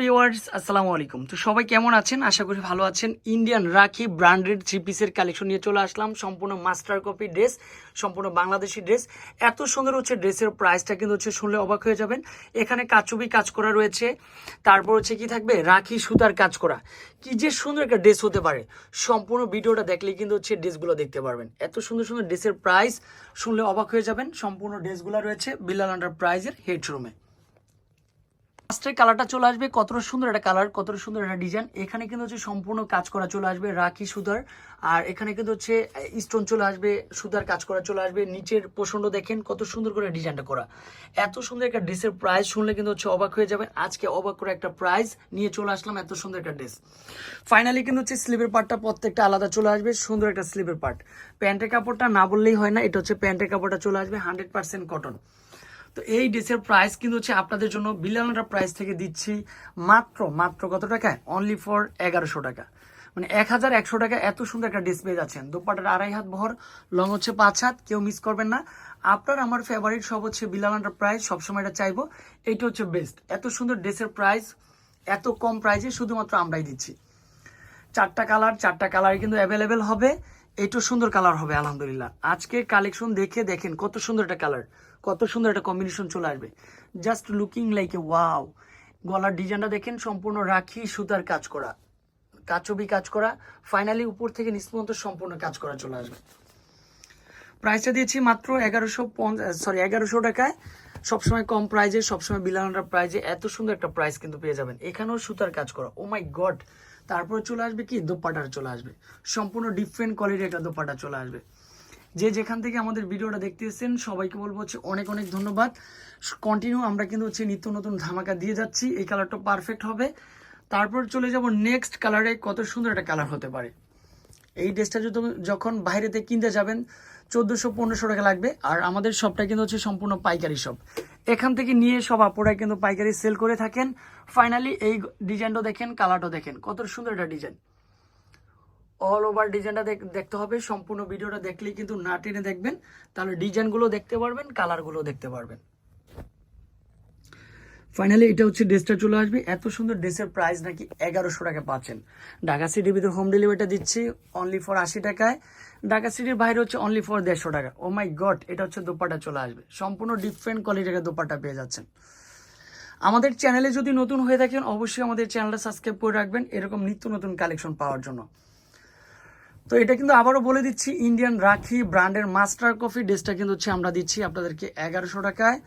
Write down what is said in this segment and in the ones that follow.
Viewers আসসালামু আলাইকুম। তো সবাই কেমন আছেন? আশা করি ভালো আছেন। ইন্ডিয়ান রাখি ব্র্যান্ডেড থ্রি পিসের কালেকশন নিয়ে চলে আসলাম। সম্পূর্ণ মাস্টার কপি ড্রেস সম্পূর্ণ বাংলাদেশি ড্রেস এত সুন্দর হচ্ছে ড্রেসের প্রাইসটা কিন্তু হচ্ছে শুনলে অবাক হয়ে যাবেন। এখানে কাচুবি কাজ করা রয়েছে। তারপর হচ্ছে কি থাকবে? রাখি সুতার কাজ করা। কি যে সুন্দর একটা ড্রেস হতে পারে। সম্পূর্ণ ভিডিওটা দেখলে কিন্তু হচ্ছে ড্রেসগুলো দেখতে পারবেন। এত সুন্দর সুন্দর ড্রেসের প্রাইস শুনলে অবাক হয়ে যাবেন। সম্পূর্ণ ড্রেসগুলো রয়েছে। বিলাল আন্ডার প্রাইজের হেডরুমে ফার্স্টের কালারটা চলে আসবে, কতটা সুন্দর একটা কালার কতটা সুন্দর একটা ডিজাইন এখানে কিন্তু হচ্ছে সম্পূর্ণ কাজ করা চলে আসবে, রাখি সুতার। আর এখানে কিন্তু হচ্ছে স্টোন চলে আসবে, সুতার কাজ করা চলে আসবে। নিচের প্রসন্ড দেখেন কত সুন্দর করে ডিজাইনটা করা। এত সুন্দর একটা ড্রেসের প্রাইস শুনলে কিন্তু হচ্ছে অবাক হয়ে যাবে আজকে অবাক করে একটা প্রাইস নিয়ে চলে আসলাম এত সুন্দর একটা ড্রেস ফাইনালি কিন্তু হচ্ছে স্লিভের পার্টটা প্রত্যেকটা আলাদা চলে আসবে, সুন্দর একটা স্লিভের পার্ট প্যান্টের কাপড়টা না বললেই হয় না, এটা হচ্ছে প্যান্টের কাপড়টা চলে আসবে হান্ড্রেড পার্সেন্ট কটন তো এই ড্রেসের প্রাইস কিন্তু হচ্ছে আপনাদের জন্য বিলানোটা প্রাইস থেকে দিচ্ছি মাত্র মাত্র কত টাকায় অনলি ফর এগারোশো টাকা। মানে এক হাজার একশো টাকা এত সুন্দর একটা ড্রেস পেয়ে যাচ্ছেন। দোপাটার আড়াই হাত বহর লং হচ্ছে পাঁচ হাত, কেউ মিস করবেন না। আপনার আমার ফেভারিট সব হচ্ছে বিলানোটা প্রাইস সবসময় এটা চাইব। এইটা হচ্ছে বেস্ট এত সুন্দর ড্রেসের প্রাইস এত কম প্রাইসে শুধুমাত্র আমরাই দিচ্ছি। চারটা কালার চারটা কালার কিন্তু অ্যাভেলেবেল হবে। এইটাও সুন্দর কালার হবে, আলহামদুলিল্লাহ। আজকে কালেকশন দেখে দেখেন কত সুন্দর একটা কালার কত সুন্দর একটা কম্বিনেশন চলে আসবে। Just looking like a wow গলার ডিজাইনটা দেখেন, সম্পূর্ণ রাখি সুতার কাজ করা। কাচবি কাজ করা। ফাইনালি উপর থেকে নিচ সম্পূর্ণ কাজ করা চলে আসবে। প্রাইসটা দিয়েছি মাত্র এগারোশো সরি এগারোশো টাকায়। সবসময় কম প্রাইজে সবসময় বিলানোটার প্রাইজে এত সুন্দর একটা প্রাইস কিন্তু পেয়ে যাবেন। এখানেও সুতার কাজ করা। ও মাই গড তারপরে চলে আসবে কি? দোপাটার চলে আসবে। সম্পূর্ণ ডিফারেন্ট কোয়ালিটির একটা দোপাটা চলে আসবে। যে যেখান থেকে আমাদের ভিডিওটা দেখতে এসেছেন, সবাইকে বলব হচ্ছে অনেক অনেক ধন্যবাদ। কন্টিনিউ আমরা কিন্তু হচ্ছে নিত্য নতুন ধামাকা দিয়ে যাচ্ছি। এই কালারটা পারফেক্ট হবে। তারপর চলে যাব নেক্সট কালারে কত সুন্দর একটা কালার হতে পারে। এই ড্রেসটা যদি যখন বাইরেতে কিনতে যাবেন, চোদ্দোশো পনেরোশো টাকা লাগবে। আর আমাদের শপটা কিন্তু হচ্ছে সম্পূর্ণ পাইকারি শপ এখান থেকে নিয়ে সব আপুরা কিন্তু পাইকারি সেল করে থাকেন। ফাইনালি এই ডিজাইনটা দেখেন কালারটা দেখেন। কত সুন্দর একটা ডিজাইন অল ওভার ডিজাইনটা দেখতে হবে। সম্পূর্ণ ভিডিওটা দেখলেই কিন্তু না টেনে দেখবেন। তাহলে ডিজাইনগুলো দেখতে পারবেন কালারগুলো দেখতে পারবেন। ফাইনালি এটা হচ্ছে ড্রেসটা চলে আসবে। এত সুন্দর ড্রেসের প্রাইস নাকি এগারোশো টাকা পাচ্ছেন। ঢাকা সিটির ভিতরে হোম ডেলিভারিটা দিচ্ছি অনলি ফর আশি টাকায়। ঢাকা সিটির বাইরে হচ্ছে অনলি ফর দেড়শো টাকা। ও মাই গড এটা হচ্ছে দোপাটা চলে আসবে। সম্পূর্ণ ডিফারেন্ট কোয়ালিটির দোপাটা পেয়ে যাচ্ছেন। আমাদের চ্যানেলে যদি নতুন হয়ে থাকেন, অবশ্যই আমাদের চ্যানেলটা সাবস্ক্রাইব করে রাখবেন। এরকম নিত্য নতুন কালেকশন পাওয়ার জন্য। তো এটা কিন্তু আবারও বলে দিচ্ছি ইন্ডিয়ান রাখি ব্র্যান্ডের মাস্টার কফি ড্রেসটা কিন্তু হচ্ছে আমরা দিচ্ছি আপনাদেরকে এগারোশো টাকায়।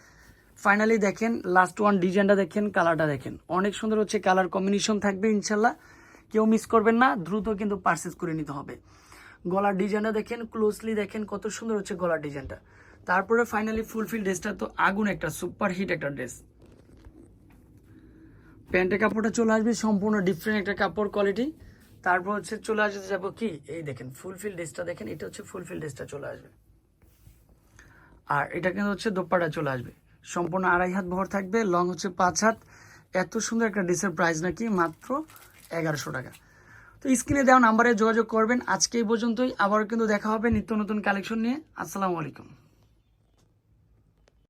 ফাইনালি দেখেন লাস্ট ওয়ান ডিজাইনটা দেখেন কালারটা দেখেন। অনেক সুন্দর হচ্ছে কালার কম্বিনেশন থাকবে, ইনশাল্লাহ। কেউ মিস করবেন না, দ্রুত কিন্তু পারচেস করে নিতে হবে। গলার ডিজাইনটা দেখেন ক্লোজলি দেখেন, কত সুন্দর হচ্ছে গলার ডিজাইনটা তারপরে ফাইনালি ফুলফিল ড্রেসটা তো আগুন একটা সুপার হিট একটা ড্রেস প্যান্টের কাপড়টা চলে আসবে, সম্পূর্ণ ডিফারেন্ট একটা কাপড় কোয়ালিটি তারপর হচ্ছে চলে আসতে যাব কি? এই দেখেন ফুলফিল ড্রেসটা দেখেন, এটা হচ্ছে ফুলফিল ড্রেসটা চলে আসবে। আর এটা কিন্তু হচ্ছে দোপাটা চলে আসবে। সম্পূর্ণ আড়াই হাত ভর থাকবে, লং হচ্ছে পাঁচ হাত। এত সুন্দর একটা ড্রেসের প্রাইস নাকি, মাত্র এগারোশো টাকা। তো স্ক্রিনে দেওয়া নাম্বারে যোগাযোগ করবেন। আজকে এই পর্যন্তই। আবার কিন্তু দেখা হবে নিত্য নতুন কালেকশন নিয়ে। আসসালামু আলাইকুম।